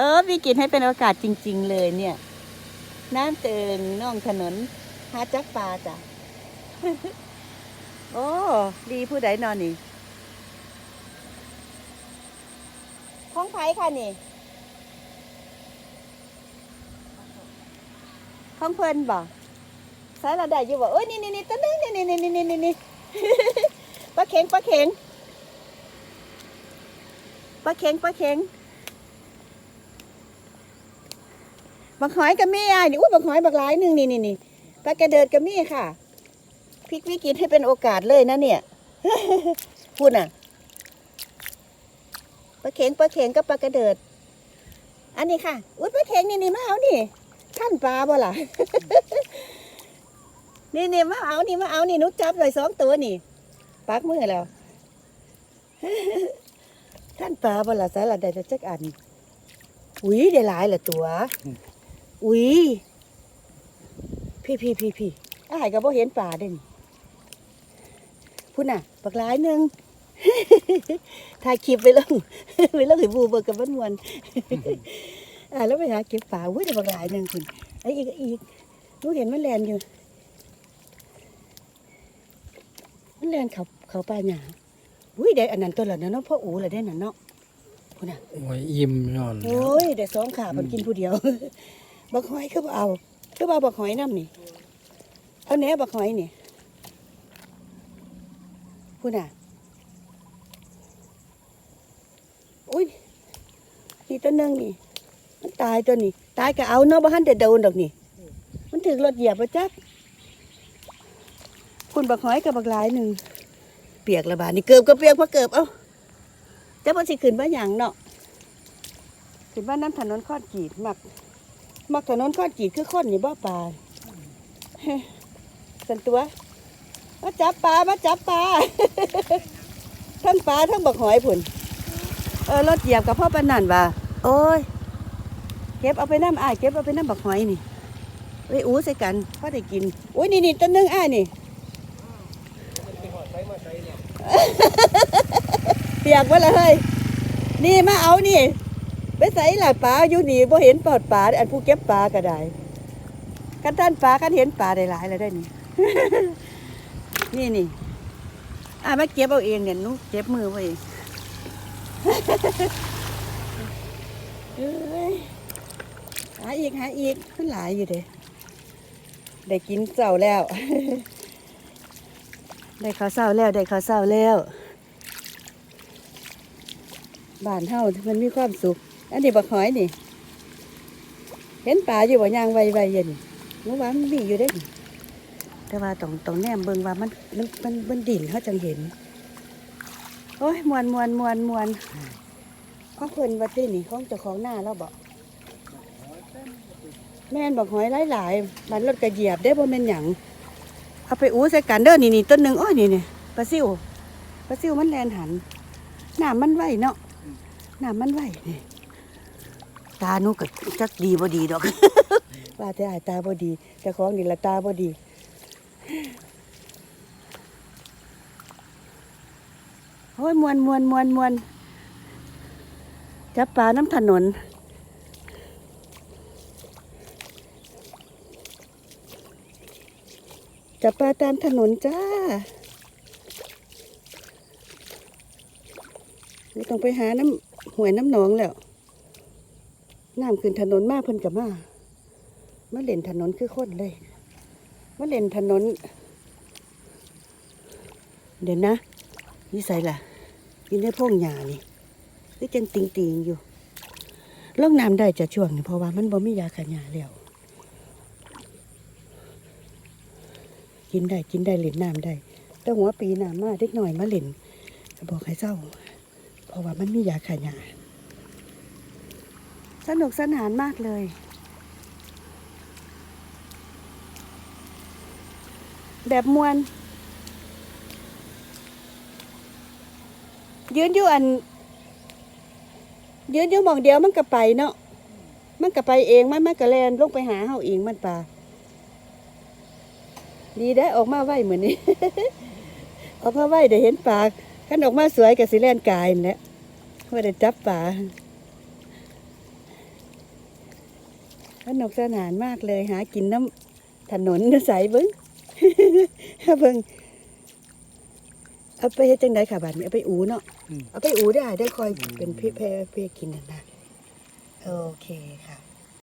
เออพี่กินให้เป็นโอกาสจริง ๆ เลยเนี่ย น้ำเติงน่องถนนหาจักปลาจ้ะ โอ้ ดีผู้ใดนอนนี่ท้องไผ่ค่ะนี่ท้องเพลินบ่สายเราได้อยู่บ่เอ้ยนี่นี่นี่ตัวนึงนี่นี่นี่นี่นี่นี่ปลาเข็งปลาเข็งปลาเข็งปลาเข็ง บักหอยกับมี่อะนี่อุ้ยบักหอยบักหลายหนึ่งนี่นี่นี่ปลากระเดิดกับมี่ค่ะพริกวิกินให้เป็นโอกาสเลยนะเนี่ยพูดน่ะปลาเข็งปลาเข็งกับปลากระเดิด อันนี้ค่ะ อุ้ยปลาเข็งนี่นี่มาเอานี่ท่านปลาบ่ล่ะนี่นี่มาเอานี่มาเอานี่นุกจับเลยสองตัวนี่ปักมือแล้ว ท่านปลาบลาสาระได้แต่จักอันอุ้ยได้หลายละตัว อุ้ยพี่พี่พี่พี่อ้ายก็บ่เห็นปลาเด่นพุ่นน่ะปักหลายหนึ่งถ่ายคลิปไปลงไปลงให้บูเบิกกับมันมวนอ่าแล้วไปหาเก็บปลาอุ้ยได้ปักหลายหนึ่งคุณไอ้อีกไอ้อีกหนูเห็นมันแลนอยู่ มันแลนเขาเขาปลาหยาอุ้ยได้อันนั้นตัวละเนาะพ่ออูละได้นั่นเนาะพุ่นน่ะโอ้ยอิ่มนอนแล้วโอ้ยได้สองขามันกินผู้เดียว บักหอยคือเอาคือเอาบักหอยน้ำนี่เอาแหนบักหอยนี่พุ่นน่ะอุ้ยนี่ตัวหนึงนี่ มันตายตัวนี้ตายก็เอาเนาะบ่ทันได้โดนดอกนี่ มันถึงรถเหยียบประจักคุณบักหอยกับบักหลายหนึ่งเปียกละบาดนี่เกือบก็เปียกพอเกือบเอ้าแต่พอสิขึ้นมาหยังเนาะขึ้นบ้านน้ำถนนขอนกีดมัก มักถนนข้อนกีดคือคนนี่บ่ปลาสันตัว มาจับปลา มาจับปลา ทั้งปลาทั้งบักหอยผุนเออรถเหยียบกับพ่อปนนันว่า โอ้ย เก็บเอาไปน้ำอ้ายเก็บเอาไปน้ำบักหอยนี่ไปอู้ใส่กันพ่อได้กินโอ้ยนี่นี่ต้นนึงอ้ายนี่เปียกวะละเฮ้ย นี่มาเอานี่ ไปใส่หลาปลาอยู่นี่บ่เห็นปอดปลาอันผู้เก็บปลาก็ได้กันท่านปลากันเห็นปลาได้หลายแล้วได้นี่ นี่นี่อ่ามาเก็บเอาเองเนี่ยนุเก็บมือไว้เองหาอีกหาอีกมันหลายอยู่เด้ได้กินเจ้าแล้ว ได้ข้าวเช้าแล้ว ได้ข้าวเช้าแล้วบ้านเฮามันมีความสุข อันนี้บักหอยนี่ เห็นปลาอยู่บ่ยางไวๆเย็นเมื่อวานมันมีอยู่เด้แต่ว่าต้องต้องแนมเบิ่งว่ามันมันมันมันดิ่นเขาจังเห็น โอ้ยมวนมวนมวนมวนของเพิ่นวัดที่นี่ของเจ้าของหน้าเราบอกแม่นบอกหอยหลายๆบันรถกระเหยียบได้บ่แม่นหยังเอาไปอู้ใส่กันเด้อนี่นี่ต้นหนึ่งอ้อยนี่นี่ปลาซิวปลาซิวมันแลนหันหน้ำมันไหวเนาะหน้ำมันไหวนี่ ตาหนูก็จักดีบ่ดีดอก ว่าแต่อายตาบ่ดีแต่ของนี่ละตาบ่ดีโอ้ยมวนมวนมวนมวนจับปลาน้ำถนน จับปลาตามถนนจ้าไม่ต้องไปหาน้ำหวยน้ำหนองแล้ว น้ำขึ้นถนนมาเพิ่นกับมามาเล่นถนนคือคนเลยมาเล่นถนน เดี๋ยวนะนี่ใส่ล่ะกินได้พวกหญ้านี่คือจังติงติงๆอยู่ล่องน้ำได้จะช่วงนี้เพราะว่ามันบ่มียาขยาแล้วกินได้กินได้เล่นน้ำได้ แต่หัวปีน้ำมาเด็กหน่อยมาเล่นบอกให้เจ้า เพราะว่ามันมียาขยา สนุกสนานมากเลย แบบมวน ยืนอยู่อัน ยืนอยู่มองเดียวมันก็ไปเนาะมันก็ไปเองมันมันก็แลนลงไปหาเฮาเองมันป่าดีได้ออกมาไหวเหมือนนี้ ออกมาไหวได้เห็นปลาขันออกมาสวยกับสิแลนกายนั่แหละว่าได้จับปลา สนุกสนานมากเลยหากินน้ำถนนใสเบิ้งเบิ้งเอาไปเฮ็ดจังไดค่ะบัดนี้เอาไปอูเนาะอืมเอาไปอูได้ได้คอยเป็นพี่เพพี่กินนั่นนะโอเคค่ะ